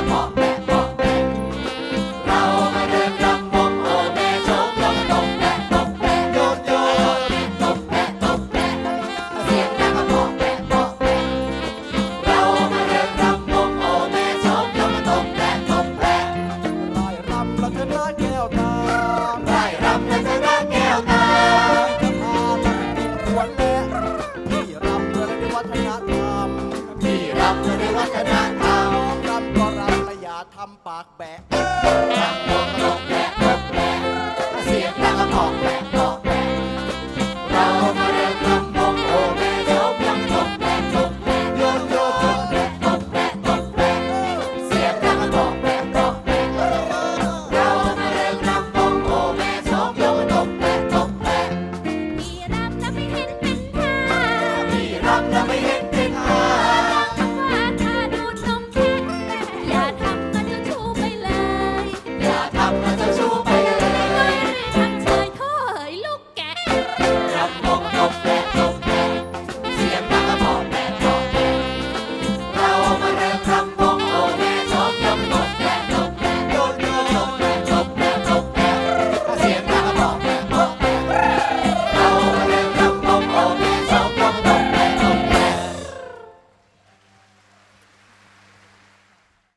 มาเพาะแปเพาะมรำวงโอแม่โจกลตบแปะตบแปะโยนโยนตบแปะตบแปะเสียงดัมาเพาแปะเพาแปะเรามาเดินรำวงโอแม่โจกลตบแปะตบแปะไล่รำแล้วเธอลแก้วตาไล่รำแล้วเธอลแก้วตาจะพาเราไปกินขวนและที่รำเพื่อวัฒนธรรมที่รำเพื่อวัฒนธรรม ทำปากแบะ เสียงดังก็ะอกแบก